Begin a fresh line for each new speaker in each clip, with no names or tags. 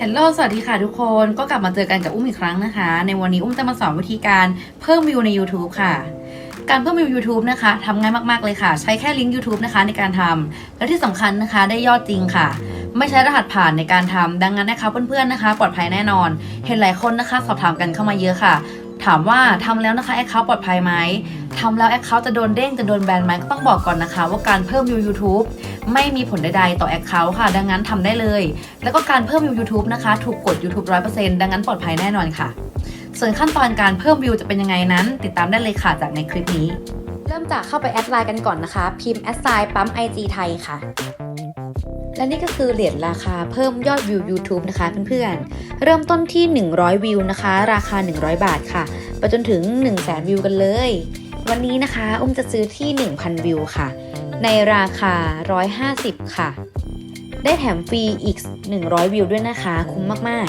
ฮลโลสวัสดีค่ะทุกคนก็กลับมาเจอกันกับอุ้มอีกครั้งนะคะ ในวันนี้อุ้มจะมาสอนวิธีการเพิ่มวิวใน YouTube ค่ะ การเพิ่มวิว YouTube นะคะทำง่ายมากๆเลยค่ะ ใช้แค่ลิงก์ YouTube นะคะในการทำและที่สำคัญนะคะได้ยอดจริงค่ะ ไม่ใช้รหัสผ่านในการทำดังนั้นนะคะเพื่อนๆนะคะ ปลอดภัยแน่นอน เห็นหลายคนนะคะ สอบถามกันเข้ามาเยอะค่ะ ถามว่าทำแล้วนะคะแอคเคาท์ปลอดภัยไหมทำแล้วแอคเคาท์จะโดนเด้งจะโดนแบนไหมก็ต้องบอกก่อนนะคะ ว่าการเพิ่มวิว YouTube ไม่มีผลใดๆต่อแอคเคาท์ค่ะ ดังนั้นทำได้เลย แล้วก็การเพิ่มวิว YouTube นะคะถูกกด YouTube 100%ดังนั้นปลอดภัยแน่นอนค่ะ ส่วนขั้นตอนการเพิ่มวิวจะเป็นยังไงนั้น ติดตามได้เลยค่ะจากในคลิปนี้
เริ่มจากเข้าไปแอดไลน์กันก่อนนะคะ พิมพ์แอดไซน์ปั๊ม IG ไทยค่ะและนี่ก็คือเหรียญราคาเพิ่มยอดวิว YouTube นะคะเพื่อนๆ เริ่มต้นที่ 100 วิวนะคะ ราคา 100 บาทค่ะ ไปจนถึง 1 0 0 0 0แวิวกันเลย วันนี้นะคะอุ้มจะซื้อที่ 1,000 วิวค่ะ ในราคา 150 ค่ะ ได้แถมฟรีอีก 100 วิวด้วยนะคะ คุ้มมาก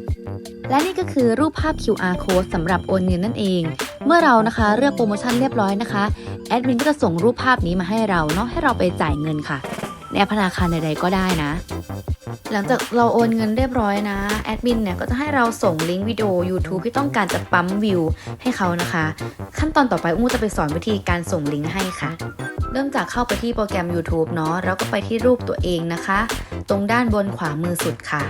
ๆ และนี่ก็คือรูปภาพ QR code สำหรับโอนเงินนั่นเอง เมื่อเรานะคะเลือกโปรโมชั่นเรียบร้อยนะคะ แอดมินก็จะส่งรูปภาพนี้มาให้เราเนาะให้เราไปจ่ายเงินค่ะ ในธนาคารใดๆก็ได้นะ หลังจากเราโอนเงินเรียบร้อยนะแอดมินเนี่ยก็จะให้เราส่งลิงก์วิดีโอ YouTube ที่ต้องการจะปั๊มวิวให้เขานะคะ ขั้นตอนต่อไปอุ้มจะไปสอนวิธีการส่งลิงก์ให้ค่ะ เริ่มจากเข้าไปที่โปรแกรม YouTube เนาะแล้วก็ไปที่รูปตัวเองนะคะ ตรงด้านบนขวามือสุดค่ะ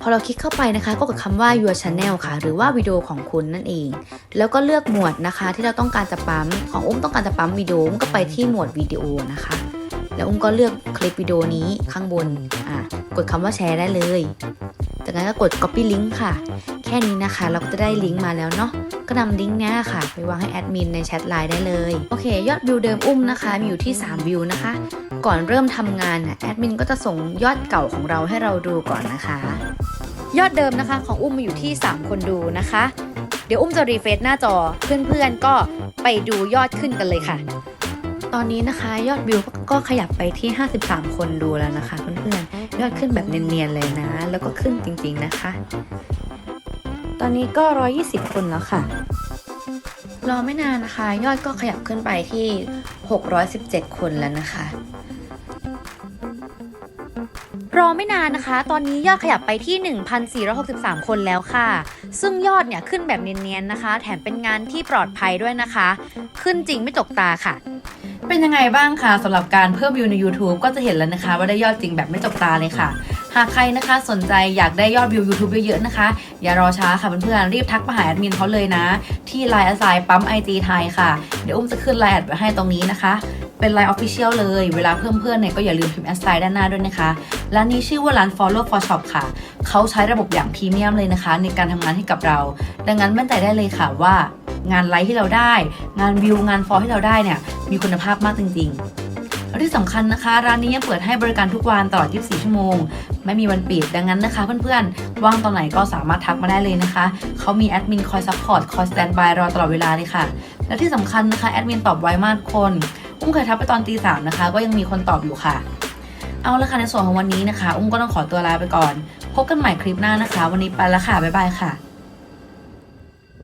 พอเราคลิกเข้าไปนะคะ ก็กดคำว่า your channel ค่ะ หรือว่าวิดีโอของคุณนั่นเอง แล้วก็เลือกหมวดนะคะ ที่เราต้องการจะปั๊ม ของอุ้มต้องการจะปั๊มวิดีโออุ้มก็ไปที่หมวดวิดีโอนะคะ แล้วอุ้มก็เลือกคลิปวิดีโอนี้ข้างบนอะกดคำว่าแชร์ได้เลย จากนั้นก็กด copy link ค่ะ แค่นี้นะคะ เราก็จะได้ลิงก์มาแล้วเนาะ ก็นำลิงก์นี้ค่ะ ไปวางให้แอดมินในแชทไลน์ได้เลย โอเค ยอดวิวเดิมอุ้มนะคะ มีอยู่ที่ 3 วิวนะคะ ก่อนเริ่มทำงานน่ะแอดมินก็จะส่งยอดเก่าของเราให้เราดูก่อนนะคะ ยอดเดิมนะคะของอุ้มมีอยู่ที่ 3 คนดูนะคะ เดี๋ยวอุ้มจะรีเฟซหน้าจอ เพื่อนๆก็ไปดูยอดขึ้นกันเลยค่ะ ตอนนี้นะคะยอดวิวก็ขยับไปที่ 53 คนดูแล้วนะคะเพื่อนๆยอดขึ้นแบบเนียนๆเลยนะ แล้วก็ขึ้นจริงๆนะคะ ตอนนี้ก็ 120 คนแล้วค่ะรอไม่นานนะคะ ยอดก็ขยับขึ้นไปที่ 617 คนแล้วนะคะ รอไม่นานนะคะ ตอนนี้ยอดขยับไปที่ 1,463 คนแล้วค่ะ ซึ่งยอดเนี่ยขึ้นแบบเนียนๆนะคะ แถมเป็นงานที่ปลอดภัยด้วยนะคะ ขึ้นจริงไม่จกตาค่ะ
เป็นยังไงบ้างคะสำหรับการเพิ่มวิวใน YouTube ก็จะเห็นแล้วนะคะ ว่าได้ยอดจริงแบบไม่จบตาเลยค่ะ หากใครนะคะสนใจอยากได้ยอดวิว YouTube เยอะๆนะคะ อย่ารอช้าค่ะเพื่อนๆรีบทักมาหาแอดมินเขาเลยนะ ที่ Line อา i ปั๊ม IG ไทยค่ะ เดี๋ยวอุ้มจะขึ้นไลน์แอดไว้ให้ตรงนี้นะคะเป็น Line Official เลย เวลาเพิ่มเพื่อนเนี่ยก็อย่าลืมพิมพ์แอดไซด้านหน้าด้วยนะคะ ร้านนี้ชื่อว่าร้าน Follow for Shop ค่ะ เขาใช้ระบบอย่างพรีเมียมเลยนะคะ ในการทำงานให้กับเรา ดังนั้นมั่นใจได้เลยค่ะว่า งานไลค์ที่เราได้ งานวิวงานฟอลที่เราได้เนี่ยมีคุณภาพมากจริงๆแล้วที่สำคัญนะคะ ร้านนี้ยังเปิดให้บริการทุกวันตลอด 24 ชั่วโมง ไม่มีวันปิดดังนั้นนะคะ เพื่อนๆ ว่างตอนไหนก็สามารถทักมาได้เลยนะคะ เขามีแอดมินคอยซัพพอร์ตคอยสแตนบายรอตลอดเวลาเลยค่ะ และที่สำคัญนะคะแอดมินตอบไวมากทุกคนอุ้มเคยทักไปตอนตีสามนะคะ ก็ยังมีคนตอบอยู่ค่ะเอาละค่ะในส่วนของวันนี้นะคะ อุ้มก็ต้องขอตัวลาไปก่อน พบกันใหม่คลิปหน้านะคะ วันนี้ไปแล้วค่ะ บ๊ายบายค่ะ